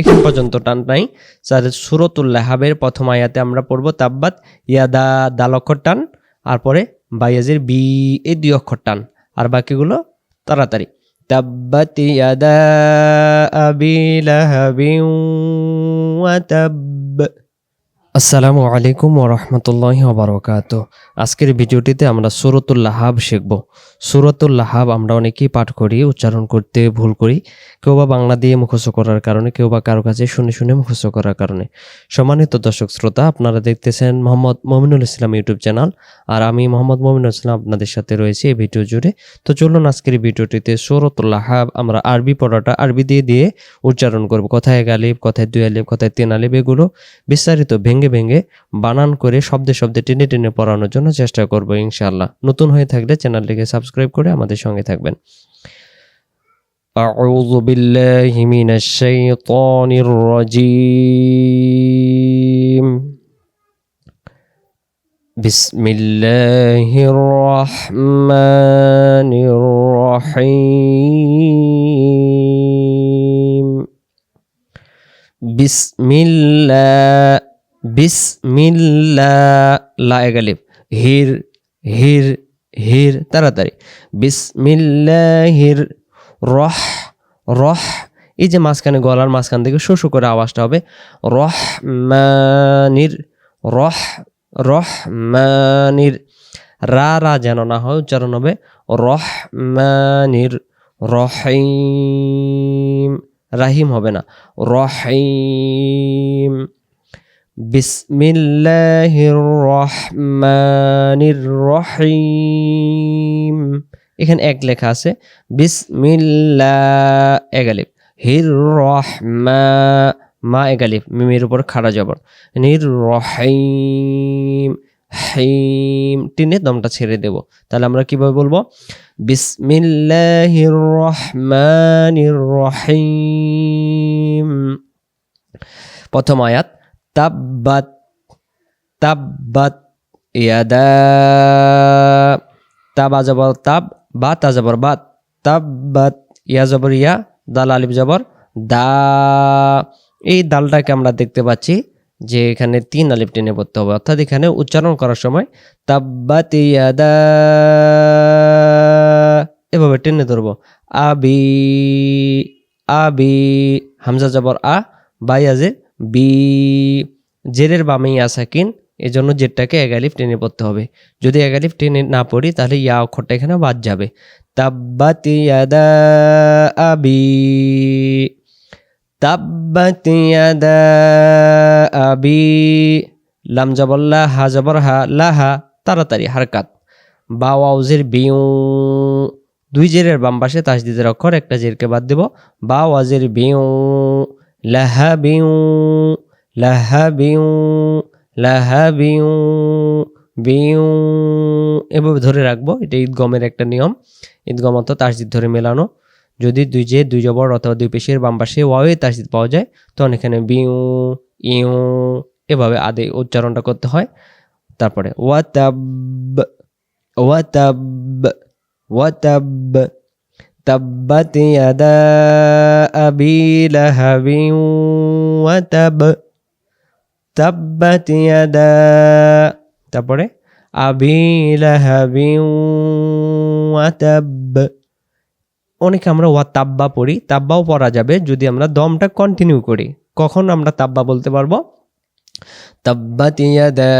এখান পর্যন্ত টান নাই। স্যার সুরতুল্লাহ হাবের প্রথম আয়াতে আমরা পড়ব, তাব্বাত ইয়াদা দাল অক্ষর টান আর পরে বাইয়াজের বি, এ দুই অক্ষর টান, আর বাকিগুলো তাড়াতাড়ি। তাব্বাত ইয়াদা আবি ওয়া তাব্ব আসসালামু আলাইকুম ওরহমতুল্লাহ ওবরকাত আজকের ভিডিওটিতে আমরা সুরতুল লাহাব শিখব। সুরতুল লাহাব আমরা অনেকেই পাঠ করি, উচ্চারণ করতে ভুল করি কেউ বা বাংলা দিয়ে মুখস্থ করার কারণে কেউ বা কারও কাছে শুনে শুনে মুখস্থ করার কারণে। সম্মানিত দর্শক শ্রোতা, আপনারা দেখতেছেন মোহাম্মদ মমিনুল ইসলাম ইউটিউব চ্যানেল, আর আমি মোহাম্মদ মমিনুল ইসলাম আপনাদের সাথে রয়েছি এই ভিডিও জুড়ে। তো চলুন আজকের ভিডিওটিতে সুরতুল লাহাব আমরা আরবি পড়াটা আরবি দিয়ে দিয়ে উচ্চারণ করব। কথায় আলিফ কথায় দুই আলিফ, কথায় তিন আলিফ, এগুলো বিস্তারিত ভেঙে ভেঙে বানান করে শব্দে শব্দে টেনে টেনে পড়ানোর জন্য চেষ্টা করব ইনশাআল্লাহ নতুন হয়ে থাকলে চ্যানেলটিকে সাবস্ক্রাইব করে আমাদের সঙ্গে থাকবেন أعوذ بالله من الشيطان الرجيم بسم الله الرحمن الرحيم بسم الله এগালিব হির হির হির, তাড়াতাড়ি। বিসমিল্লাহির রহ রহ, এই যে মাঝখানে গলার মাঝখান থেকে শো শো করে আওয়াজটা হবে। রহ মানির রহ রহ মানির রা রা যেন না হয় উচ্চারণ হবে। রহ মানির রহিম, রাহিম হবে না। রহিম। বিসমিল্লাহির রহমানির রহিম এখানে এক লেখা আছে বিসমিল্লাহ এগালিফ হির রহমা মা এগালিফ মিমের উপর খাড়া জবর। নির রহিম হিম টিনে দমটা ছেড়ে দেব। তাহলে আমরা কীভাবে বলব? বিসমিল্লাহির রহমানির রহিম প্রথম আয়াত তাব্বাত তাব্বাত ইয়াদা তাবা জবর তাব বা তা জবর বাত তাব্বাত ইয়া জবর ইয়া দাল আলিফ জবর দা এই দালটাকে আমরা দেখতে পাচ্ছি যে এখানে তিন আলিফ টেনে পড়তে হবে। অর্থাৎ এখানে উচ্চারণ করার সময় তাব্বাত ইয়াদা এভাবে টেনে ধরবো। আবি আবি হামজা, জবর, আ বাইয়াজে বি জেরের বামেই ইয়া সাকিন এই জন্য জেরটাকে এগালিফ টেনে পড়তে হবে। যদি এগালিফ টেনে না পড়ি, তাহলে ইয়া অক্ষরটা এখানে বাদ যাবে। তাব্বাতি আবি। তাব্বাতি আবি। লাম জবল্লা হা জবর হা লাহা তাড়াতাড়ি, হারকাত। বা ওয়াউজের বিউ। দুই জেরের বাম পাশে তাসদিদের অক্ষর, একটা জেরকে বাদ দেব। বা ওয়াজের বিউ। লাহা বিউ লাহাবিউ লাহাবিউ, বিউ এভাবে ধরে রাখব। এটা ঈদগমের একটা নিয়ম। ঈদগম অর্থাৎ তাসজিদ ধরে মেলানো। যদি দুই যে, দুই জবর অথবা দুই পেশের বাম পাশে ওয়াওয়ে তাসজিদ পাওয়া যায়, তখন এখানে বিউ, ইউ এভাবে আদে উচ্চারণটা করতে হয়। তারপরে ওয়াতাব ওয়াতাব ওয়াতাব। তাব্বাত ইয়াদা আবি লাহাবিন ওয়াতাব তাব্বাত ইয়াদা তারপরে আবি লাহাবিন ওয়াতাব অনেকে আমরা ওয়া তাব্বা পড়ি, তাব্বাও পড়া যাবে যদি আমরা দমটা কন্টিনিউ করি। কখন আমরা তাব্বা বলতে পারব? তাব্বাত ইয়াদা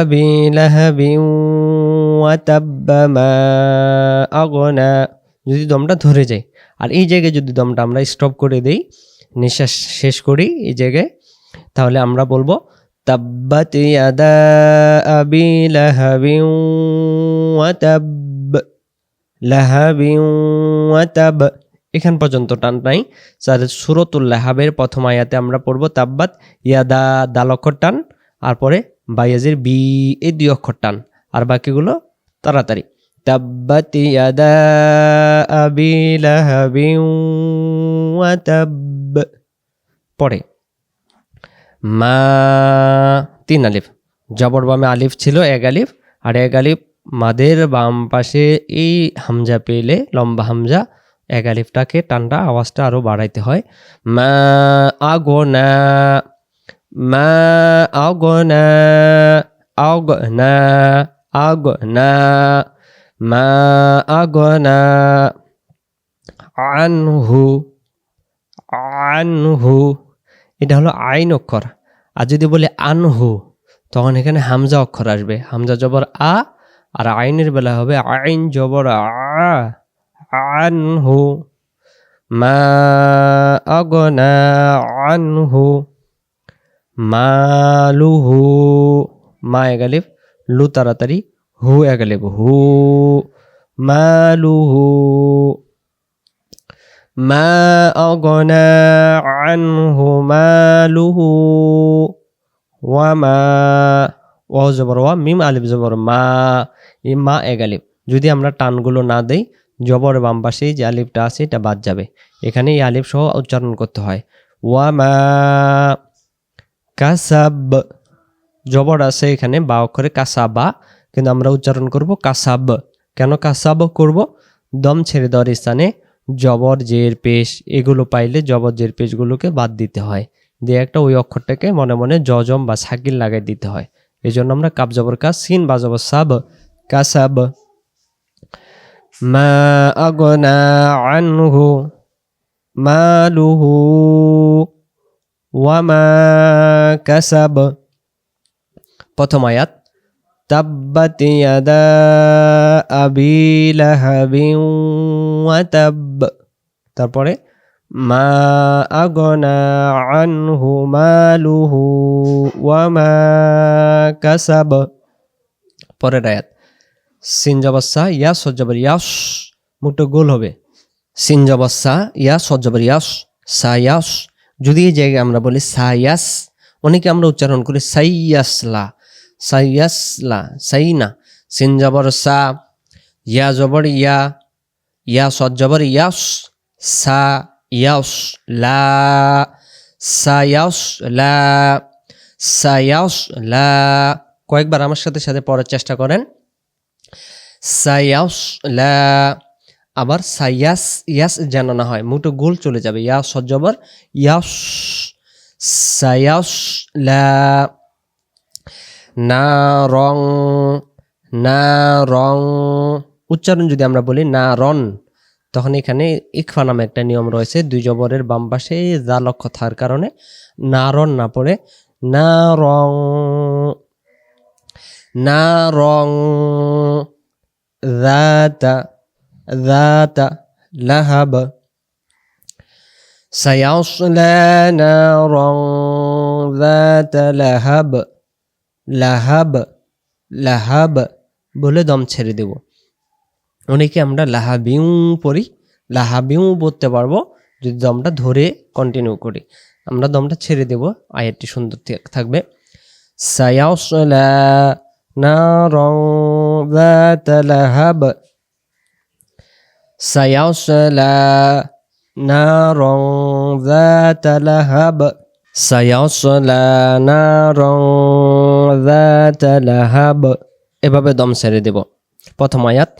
আবি লাহাবিন ওয়াতাব্বা মা আগনা যদি দমটা ধরে যায় আর এই জায়গায় যদি দমটা আমরা স্টপ করে দেই, নিঃশ্বাস শেষ করি এই জায়গায়, তাহলে আমরা বলব, তাব্বাত ইয়াদা আবি এখান পর্যন্ত টান নাই। স্যার সুরতুল লাহাবের প্রথম আয়াতে আমরা পড়ব, তাব্বাত ইয়াদা দাল অক্ষর টান, আর পরে বাইয়াজের বি এই দুই অক্ষর টান। আর বাকিগুলো তাড়াতাড়ি। তাব্বাত ইয়াদা আবি লাহাবিন ওয়াতাব পরে, মা তিন আলিফ, জবর বামে আলিফ ছিল এক আলিফ, আর এক আলিফ মাদের বাম পাশে এই হামজা পেলে লম্বা হামজা, এক আলিফটাকে টানটা আওয়াজটা আরও বাড়াইতে হয়। মা আগো না মা আগো না আগো না আগো না মা আগো না আনহু আনহু। এটা হলো আইন অক্ষর। আর যদি বলে আনহু, তখন এখানে হামজা অক্ষর আসবে। হামজা জবর আ, আর আইনের বেলা হবে আইন জবর আ, আনহু। মা আগনা আনহু, মালুহু। মা এগালিফ, লু তাড়াতাড়ি। হু এগালিফ হু মালুহু। মা আগনা আনহু মালুহু। ওয়ামা ও জবর, ওয়া মিম আলিফ জবর, মা। এই মা এক আলিফ। যদি আমরা টানগুলো না দেই, জবর বাম পাশেই যে আলিফটা আছে, এটা বাদ যাবে। এখানে এই আলিফ সহ উচ্চারণ করতে হয়। ওয়া মা কাসাব। জবর আছে এখানে, বা অক্ষরে কাসাবা। কিন্তু আমরা উচ্চারণ করব কাসাব। কেন কাসাব করব? দম ছেড়ে দেওয়ার স্থানে জবর, জের, পেশ এগুলো পাইলে জবর, জের, পেশগুলোকে বাদ দিতে হয়। দিয়ে একটা ওই অক্ষরটাকে মনে মনে জজম বা সাকিল লাগাই দিতে হয়। এই জন্য আমরা কাপ জবর কাজ সিন বা জবর সাব, কাসাব। মা আগনা আনহু, মালুহু ওয়ামা কাসাব। প্রথম আয়াত। আবি লাহাবিন ওয়া তাব তারপরে, মা আগনা আনহু মালুহু ওয়ামা কাসাব। পরের আয়াত, সিন ইয়া সজ্জবর ইয়াস, মুখটা গোল হবে। সিন ইয়া সজ্জবর ইয়াস সায়াস যদি এই জায়গায় আমরা বলি সায়াস অনেকে আমরা উচ্চারণ করি, সাইয়াসলা। সাইয়াসলা সাই না সিন জবর সা, ইয়া জবর ইয়া ইয়া সজ্জবর ইয়াস, সা ইয়াস লা সায়াস লা সায়াস লা। কয়েকবার আমার সাথে সাথে পড়ার চেষ্টা করেন। সায়াস লা, আবার সায়াস ইয়াস যেন না হয় মুটো গোল চলে যাবে। ইয়া সজ্জবর ইয়াস সায়াস লা। না রং না রং উচ্চারণ যদি আমরা বলি না রন তখন এখানে ইকফা নামে একটা নিয়ম রয়েছে দুই জবরের বাম পাশে যা লক্ষ্য থাকার কারণে না রন না পড়ে না রং না রং ذات ذات لهب سيصلى نارا ذات لهب লাহাব লাহাব বলে দম ছেড়ে দেব অনেকে আমরা লাহাবিউ পড়ি লাহাবিউ বলতে পারবো যদি দমটা ধরে কন্টিনিউ করি আমরা দমটা ছেড়ে দেব আয়াতটি সুন্দর থাক- থাকবে সায়াসলা نارا ذات لهب سيصلى نارا ذات لهب سيصلى نارا লাহাব এভাবে দম ছেড়ে দেব। প্রথম আয়াত,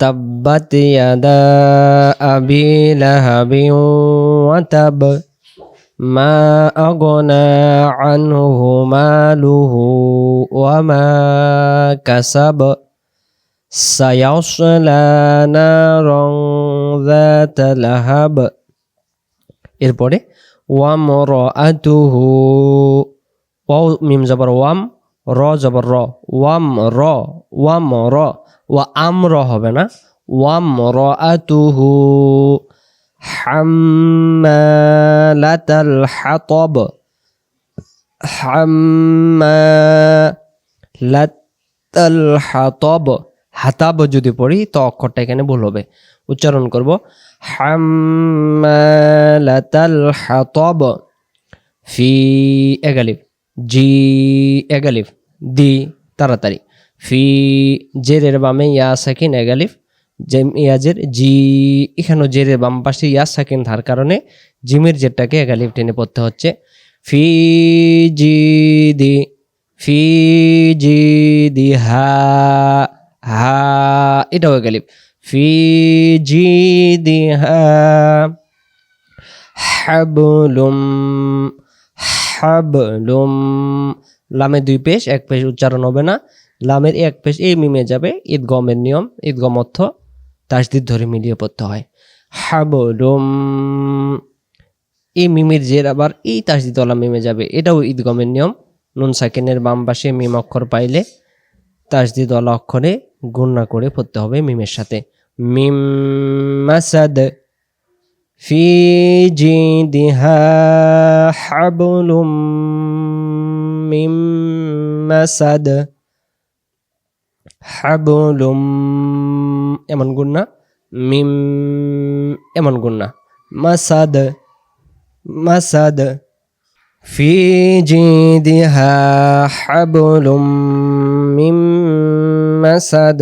তাব্বাত ইয়াদা আবি লাহাবি ওয়াতাব মা অগনা আনহু মালুহু ওয়ামা কাসাব, সায়াসলা নারং যাত লাহাব। এরপরে ওয়াম র আতুহু ওয়াও মিম জবর ওয়াম র জবর র। ওয়াম র ওয়াম র, ওয়া আম র হবে না। ওয়াম র আতুহু হাম্মালাতাল হাতব। হাম্মালাতাল হাতব। হাতাব যদি পড়ি, তো অক্ষরটা এখানে ভুল হবে। উচ্চারণ করব। হাম্মালাতাল হাতব। ফি এগালিফ। জি এগালিফ। দি তাড়াতাড়ি। ফি জেরের বামে ইয়া সাকিন এগালিফ, জেম ইয়াজের জি এখানেও জেরের বাম পাশে ইয়া সাকিন ধার কারণে জিমের জেরটাকে এগালিফ টেনে পড়তে হচ্ছে। ফি জি দি, ফি জি দি হা হা, এটাও এগালিফ। ফি জি দি হা, হাবলুম হাবলুম লামে দুই পেশ, এক পেশ উচ্চারণ হবে না। লামের এক পেশ এই মিমে যাবে ঈদগমের নিয়ম ঈদগম অর্থ তাসদিদ ধরে মিলিয়ে পড়তে হয়। হাবলুম। এই মিমের জের আবার এই তাসদিদওয়ালা মিমে যাবে, এটাও ঈদগমের নিয়ম। নুন সাকিনের বাম পাশে মিম অক্ষর পাইলে তাসদিদওয়ালা অক্ষরে গুণনা করে পড়তে হবে মিমের সাথে। মিম মাসাদ। في جيدها حبل من مسد حبل এমন গুণনা মিম এমন গুণনা মাসাদ মাসাদ في جيدها حبل من مسد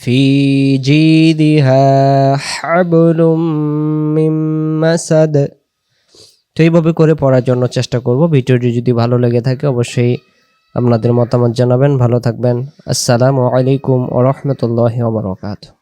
في جيدها حبل من مسد তো এইভাবে করে পড়ার জন্য চেষ্টা করব ভিডিওটি যদি ভালো লেগে থাকে অবশ্যই আপনাদের মতামত জানাবেন ভালো থাকবেন আসসালামু আলাইকুম ওয়া রাহমাতুল্লাহি ওয়া বারাকাতুহু